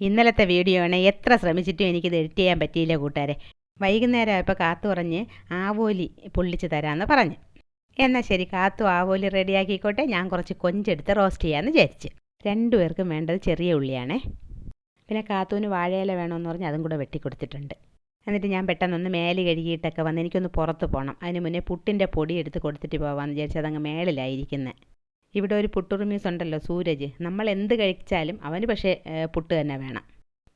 ഇന്നലത്തെ വീഡിയോ ആണ്. എത്ര ശ്രമിച്ചിട്ടും എനിക്കിത് എഡിറ്റ് ചെയ്യാൻ പറ്റിയില്ല കൂട്ടുകാരെ. വൈകുന്നേരം ആയപ്പോൾ കാത്തു പറഞ്ഞ് ആവോലി പൊള്ളിച്ച് തരാമെന്ന് പറഞ്ഞു. എന്നാൽ ശരി കാത്തു ആവോലി റെഡിയാക്കിക്കോട്ടെ ഞാൻ കുറച്ച് കൊഞ്ചെടുത്ത് റോസ്റ്റ് ചെയ്യാമെന്ന് വിചാരിച്ച്. രണ്ടുപേർക്കും വേണ്ടത് ചെറിയ ഉള്ളിയാണേ. പിന്നെ കാത്തുവിന് വാഴയില വേണമെന്ന് പറഞ്ഞ് അതും കൂടെ വെട്ടിക്കൊടുത്തിട്ടുണ്ട് എന്നിട്ട് ഞാൻ പെട്ടെന്നൊന്ന് മേൽ കഴുകിയിട്ടൊക്കെ വന്ന് എനിക്കൊന്ന് പുറത്ത് പോകണം അതിന് മുന്നേ പുട്ടിന്റെ പൊടി എടുത്ത് കൊടുത്തിട്ട് പോകാമെന്ന് വിചാരിച്ചത് അതങ്ങ് മേളിലായിരിക്കുന്നത് ഇവിടെ ഒരു പുട്ടുറുമീസ് ഉണ്ടല്ലോ സൂരജ്. നമ്മൾ എന്ത് കഴിച്ചാലും അവന് പക്ഷേ പുട്ട് തന്നെ വേണം.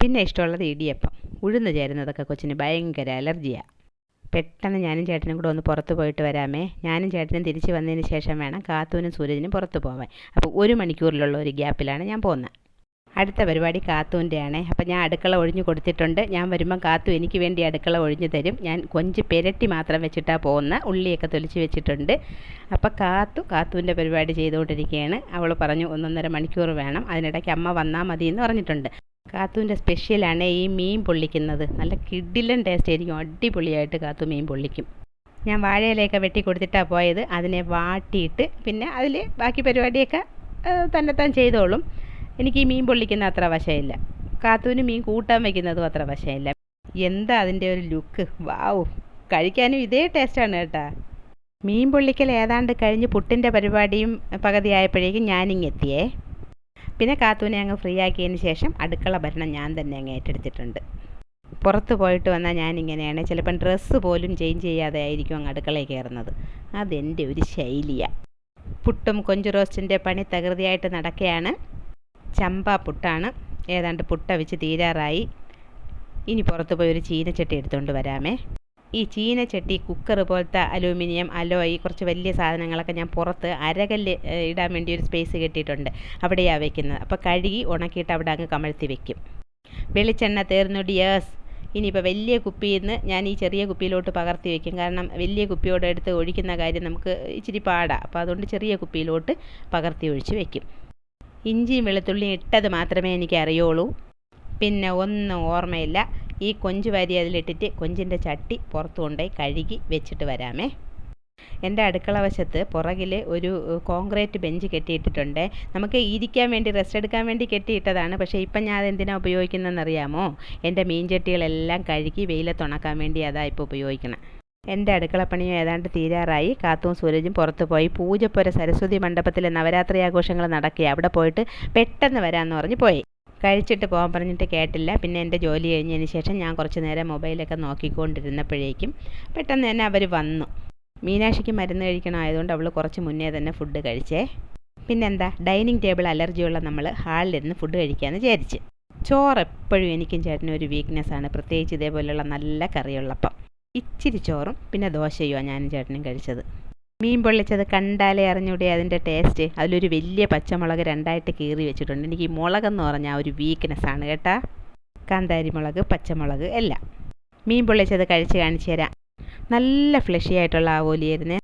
പിന്നെ ഇഷ്ടമുള്ളത് ഇടിയപ്പം. ഉഴുന്ന് ചേരുന്നതൊക്കെ കൊച്ചിന് ഭയങ്കര അലർജിയാണ് പെട്ടെന്ന് ഞാനും ചേട്ടനും കൂടെ ഒന്ന് പുറത്ത് പോയിട്ട് വരാമേ. ഞാനും ചേട്ടനും തിരിച്ച് വന്നതിന് ശേഷം വേണം കാത്തൂനും സൂരജിനും പുറത്ത് പോവാൻ. അപ്പോൾ ഒരു മണിക്കൂറിലുള്ള ഒരു ഗ്യാപ്പിലാണ് ഞാൻ പോകുന്നത്. അടുത്ത പരിപാടി കാത്തൂന്റെ ആണേ അപ്പം ഞാൻ അടുക്കള ഒഴിഞ്ഞു കൊടുത്തിട്ടുണ്ട്. ഞാൻ വരുമ്പം കാത്തു എനിക്ക് വേണ്ടി അടുക്കള ഒഴിഞ്ഞു തരും. ഞാൻ കൊഞ്ച് പെരട്ടി മാത്രം വെച്ചിട്ടാണ് പോകുന്ന. ഉള്ളിയൊക്കെ തൊലിച്ച് വെച്ചിട്ടുണ്ട്. അപ്പം കാത്തു കാത്തുവിന്റെ പരിപാടി ചെയ്തുകൊണ്ടിരിക്കുകയാണ്. അവൾ പറഞ്ഞു ഒന്നൊന്നര മണിക്കൂർ വേണം. അതിനിടയ്ക്ക് അമ്മ വന്നാൽ മതി എന്ന് പറഞ്ഞിട്ടുണ്ട്. കാത്തുവിന്റെ സ്പെഷ്യലാണ് ഈ മീൻ പൊള്ളിക്കുന്നത്. നല്ല കിഡിലൻ ടേസ്റ്റ് ആയിരിക്കും. അടിപൊളിയായിട്ട് കാത്തു മീൻ പൊള്ളിക്കും. ഞാൻ വാഴയിലയൊക്കെ വെട്ടി കൊടുത്തിട്ടാണ് പോയത്. അതിനെ വാട്ടിയിട്ട് പിന്നെ അതിൽ ബാക്കി പരിപാടിയൊക്കെ തന്നെത്താൻ ചെയ്തോളും. എനിക്ക് ഈ മീൻ പൊള്ളിക്കുന്ന അത്ര വശമില്ല. കാത്തുവിന് മീൻ കൂട്ടാൻ വയ്ക്കുന്നതും അത്ര വശമില്ല. എന്താ അതിന്റെ ഒരു ലുക്ക്? വാവ്. കഴിക്കാനും ഇതേ ടേസ്റ്റാണ് കേട്ടാ. മീൻ പൊള്ളിക്കൽ ഏതാണ്ട് കഴിഞ്ഞ് പുട്ടിന്റെ പരിപാടിയും പകുതിയായപ്പോഴേക്കും ഞാനിങ്ങെത്തിയേ പിന്നെ കാത്തൂനെ അങ്ങ് ഫ്രീ ആക്കിയതിന് ശേഷം അടുക്കള ഭരണം ഞാൻ തന്നെ അങ്ങ് ഏറ്റെടുത്തിട്ടുണ്ട്. പുറത്ത് പോയിട്ട് വന്നാൽ ഞാനിങ്ങനെയാണ്. ചിലപ്പം ഡ്രസ്സ് പോലും ചേഞ്ച് ചെയ്യാതെ ആയിരിക്കും അങ്ങ് അടുക്കളയിൽ കയറുന്നത്. അതെന്റെ ഒരു ശൈലിയാണ് പുട്ടും കൊഞ്ചു റോസ്റ്റിന്റെ പണി തകൃതിയായിട്ട് നടക്കുകയാണ്. ചമ്പ പുട്ടാണ്. ഏതാണ്ട് പുട്ട വെച്ച് തീരാറായി. ഇനി പുറത്ത് പോയി ഒരു ചീനച്ചട്ടി എടുത്തുകൊണ്ട് വരാമേ. ഈ ചീനച്ചട്ടി കുക്കർ പോലത്തെ അലൂമിനിയം അലോയി കുറച്ച് വലിയ സാധനങ്ങളൊക്കെ ഞാൻ പുറത്ത് അരകല്ല് ഇടാൻ വേണ്ടി ഒരു സ്പേസ് കിട്ടിയിട്ടുണ്ട്. അവിടെയാണ് വെക്കുന്നത്. അപ്പോൾ കഴുകി ഉണക്കിയിട്ട് അവിടെ അങ്ങ് കമഴ്ത്തി വെക്കും. വെളിച്ചെണ്ണ തീർന്നു ഡിയേഴ്സ് ഇനിയിപ്പോൾ വലിയ കുപ്പിയിൽ നിന്ന് ഞാൻ ഈ ചെറിയ കുപ്പിയിലോട്ട് പകർത്തി വെക്കും. കാരണം വലിയ കുപ്പിയോടെ എടുത്ത് ഒഴിക്കുന്ന കാര്യം നമുക്ക് ഇച്ചിരി പാടാണ് അപ്പോൾ അതുകൊണ്ട് ചെറിയ കുപ്പിയിലോട്ട് പകർത്തി ഒഴിച്ച് വെക്കും. ഇഞ്ചിയും വെളുത്തുള്ളിയും ഇട്ടത് മാത്രമേ എനിക്ക് അറിയുള്ളൂ പിന്നെ ഒന്നും ഓർമ്മയില്ല. ഈ കൊഞ്ച് വാരി അതിലിട്ടിട്ട് കൊഞ്ചിന്റെ ചട്ടി പുറത്തു കൊണ്ടുപോയി കഴുകി വെച്ചിട്ട് വരാമേ. എന്റെ അടുക്കള വശത്ത് പുറകിൽ ഒരു കോൺക്രീറ്റ് ബെഞ്ച് കെട്ടിയിട്ടിട്ടുണ്ട്. നമുക്ക് ഇരിക്കാൻ വേണ്ടി റെസ്റ്റ് എടുക്കാൻ വേണ്ടി കെട്ടിയിട്ടതാണ്. പക്ഷേ ഇപ്പം ഞാൻ അതെന്തിനാണ് ഉപയോഗിക്കുന്നതെന്ന് അറിയാമോ എന്റെ മീൻചട്ടികളെല്ലാം കഴുകി വെയിലത്തുണക്കാൻ വേണ്ടി അതാ ഇപ്പോൾ ഉപയോഗിക്കണം. എന്റെ അടുക്കളപ്പണിയും ഏതാണ്ട് തീരാറായി. കാത്തും സൂരജും പുറത്തു പോയി. പൂജപ്പുര സരസ്വതി മണ്ഡപത്തിലെ നവരാത്രി ആഘോഷങ്ങൾ നടക്കുക അവിടെ പോയിട്ട് പെട്ടെന്ന് വരാമെന്ന് പറഞ്ഞ് പോയി. കഴിച്ചിട്ട് പോകാൻ പറഞ്ഞിട്ട് കേട്ടില്ല. പിന്നെ എന്റെ ജോലി കഴിഞ്ഞതിന് ശേഷം ഞാൻ കുറച്ച് നേരം മൊബൈലൊക്കെ നോക്കിക്കൊണ്ടിരുന്നപ്പോഴേക്കും പെട്ടെന്ന് തന്നെ അവർ വന്നു. മീനാക്ഷിക്ക് മരുന്ന് കഴിക്കണമായതുകൊണ്ട് അവൾ കുറച്ച് മുന്നേ തന്നെ ഫുഡ് കഴിച്ചേ. പിന്നെന്താ? ഡൈനിങ് ടേബിൾ അലർജിയുള്ള നമ്മൾ ഹാളിലിരുന്ന് ഫുഡ് കഴിക്കാമെന്ന് വിചാരിച്ച്. ചോറ് എപ്പോഴും എനിക്കും ചേട്ടനും ഒരു വീക്ക്നെസ് ആണ്. പ്രത്യേകിച്ച് ഇതേപോലെയുള്ള നല്ല കറിയുള്ളപ്പം. ഇച്ചിരി ചോറും പിന്നെ ദോശയുമാണ് ഞാനും ചേട്ടനും കഴിച്ചത്. മീൻ പൊള്ളിച്ചത് കണ്ടാലേ അറിഞ്ഞൂടെ അതിന്റെ ടേസ്റ്റ് അതിലൊരു വലിയ പച്ചമുളക് രണ്ടായിട്ട് കീറി വെച്ചിട്ടുണ്ട്. എനിക്ക് ഈ മുളകെന്ന് പറഞ്ഞാൽ ഒരു വീക്ക്നെസ് ആണ് കേട്ടാ. കാന്താരി മുളക് പച്ചമുളക് എല്ലാം. മീൻ പൊള്ളിച്ചത് കഴിച്ച് കാണിച്ചു തരാം. നല്ല ഫ്ലഷി ആയിട്ടുള്ള ആവോലിയായിരുന്നേ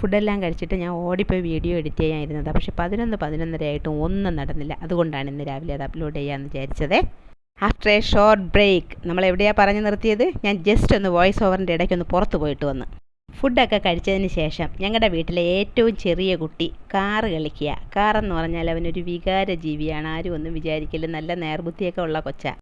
ഫുഡെല്ലാം കഴിച്ചിട്ട് ഞാൻ ഓടിപ്പോയി വീഡിയോ എഡിറ്റ് ചെയ്യാനിരുന്നത് പക്ഷേ പതിനൊന്ന് പതിനൊന്നര ആയിട്ടും ഒന്നും നടന്നില്ല. അതുകൊണ്ടാണ് ഇന്ന് രാവിലെ അത് അപ്ലോഡ് ചെയ്യാമെന്ന് വിചാരിച്ചത്. ആഫ്റ്റർ എ ഷോർട്ട് ബ്രേക്ക് നമ്മൾ എവിടെയാണ് പറഞ്ഞു നിർത്തിയത്? ഞാൻ ജസ്റ്റ് ഒന്ന് വോയിസ് ഓവറിന്റെ ഇടയ്ക്ക് ഒന്ന് പുറത്ത് പോയിട്ട് വന്ന്. ഫുഡൊക്കെ കഴിച്ചതിന് ശേഷം ഞങ്ങളുടെ വീട്ടിലെ ഏറ്റവും ചെറിയ കുട്ടി കാറ് കളിക്കുക. കാറെന്ന് പറഞ്ഞാൽ അവനൊരു വികാര ജീവിയാണ് ആരും ഒന്നും വിചാരിക്കില്ല. നല്ല നേർബുദ്ധിയൊക്കെ ഉള്ള കൊച്ചാ.